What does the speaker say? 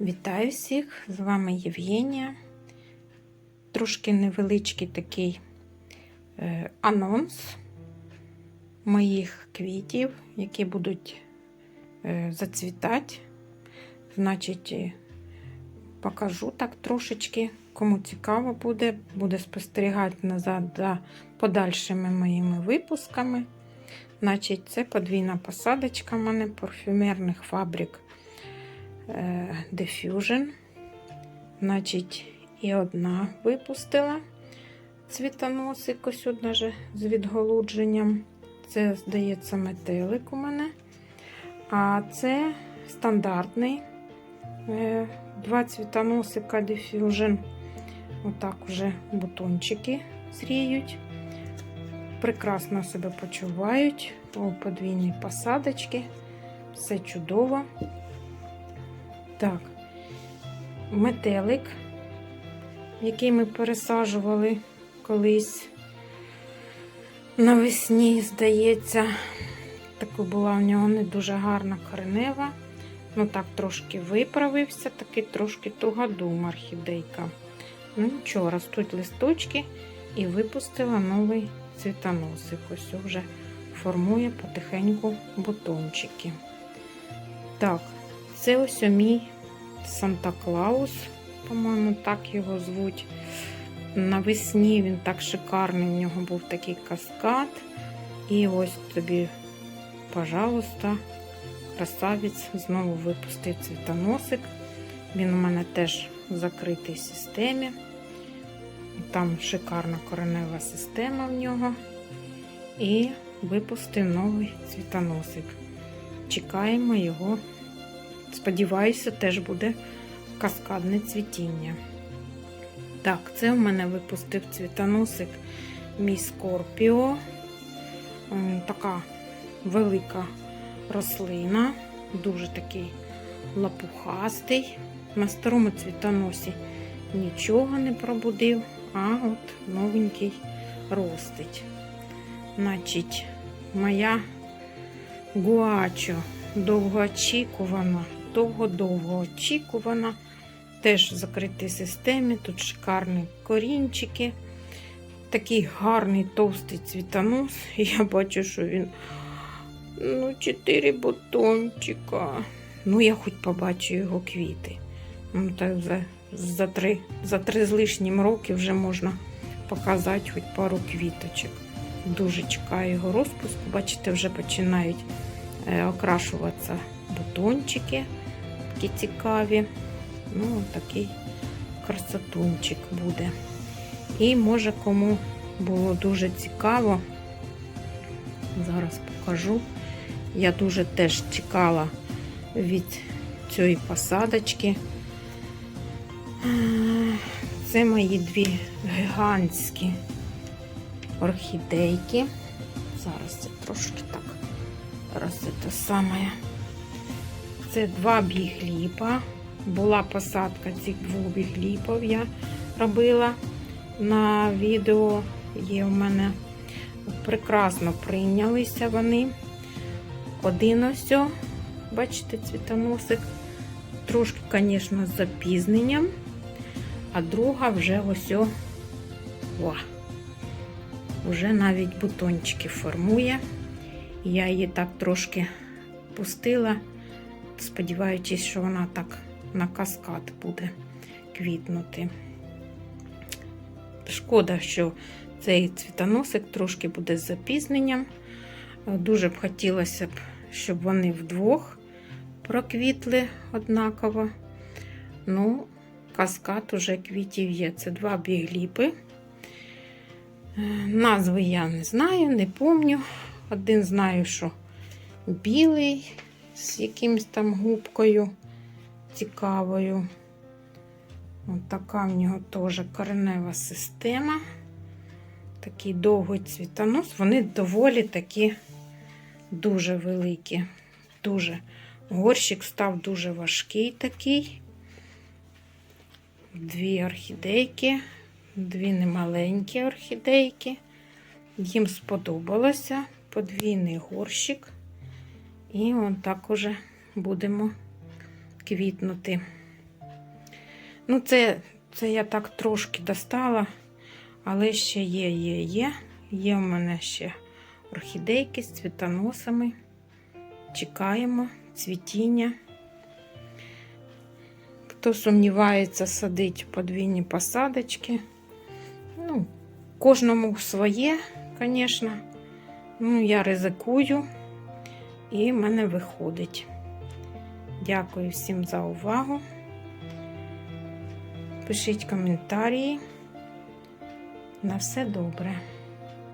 Вітаю всіх! З вами Євгенія. Трошки невеличкий такий е, анонс моїх квітів, які будуть е, зацвітати. Значить, е, покажу так трошечки. Кому цікаво буде, буде спостерігати назад за подальшими моїми випусками. Значить, це подвійна посадочка в мене парфюмерних фабрик. Е, Diffusion. Значить, і одна випустила цвітоносик, ось от даже з відголудженням. Це, здається, метелик у мене. А це стандартний е, два цвітоносика Diffusion. Отак уже бутончики зріють. Прекрасно себе почувають у подвійній посадочці. Все чудово. Так, метелик, який ми пересаджували колись навесні, здається, така була у нього не дуже гарна коренева. Ну так, трошки виправився, такий трошки тугодум орхідейка. Ну нічого, ростуть листочки і випустила новий цвітоносик. Ось вже формує потихеньку бутончики. Так, це ось мій Санта-Клаус, по-моєму, так його звуть. Навесні він так шикарний, в нього був такий каскад. І ось тобі, пожалуйста, красавець знову випустив цвітоносик. Він у мене теж в закритій системі. Там шикарна коренева система в нього. І випустив новий цвітоносик. Чекаємо його. Сподіваюся, теж буде каскадне цвітіння. Так, це у мене випустив цвітоносик мій Скорпіо. Така велика рослина, дуже такий лапухастий. На старому цвітоносі нічого не пробудив, а от новенький ростить. Значить, моя гуачо довгоочікувана, довго-довго очікувана. Теж в закритій системі. Тут шикарні корінчики. Такий гарний товстий цвітонос. І я бачу, що він ну, 4 бутончика. Ну, я хоч побачу його квіти. Ну, так за, за, три, за три з лишнім роки вже можна показати хоч пару квіточок. Дуже чекаю його розпуску. Бачите, вже починають е, окрашуватися бутончики, такі цікаві. Ну, такий красотунчик буде. І може кому було дуже цікаво, зараз покажу. Я дуже теж чекала від цієї посадочки. Це мої дві гігантські орхідейки. Зараз це трошки так раз це саме. Це два бігліпа. Була посадка цих двох бігліпів я робила на відео. Є у мене прекрасно прийнялися вони. Один ось, бачите, цвітоносик. Трошки, звісно, з запізненням, а друга вже ось о, о, вже навіть бутончики формує. Я її так трошки пустила, сподіваючись, що вона так на каскад буде квітнути. Шкода, що цей цвітоносик трошки буде з запізненням. Дуже б хотілося б, щоб вони вдвох проквітли однаково. Ну, каскад уже квітів є. Це два бігліпи. Назви я не знаю, не помню. Один знаю, що білий з якимось там губкою цікавою. От така в нього теж коренева система. Такий довгий цвітонос. Вони доволі такі дуже великі. Дуже. Горщик став дуже важкий такий. Дві орхідейки, дві немаленькі орхідейки. Їм сподобалося подвійний горщик. І он так уже будемо квітнути. Ну, це, це я так трошки достала, але ще є, є, є. Є в мене ще орхідейки з цвітоносами. Чекаємо цвітіння. Хто сумнівається, садить подвійні посадочки. Ну, кожному своє, звісно. Ну, я ризикую, і в мене виходить. Дякую всім за увагу. Пишіть коментарі. На все добре.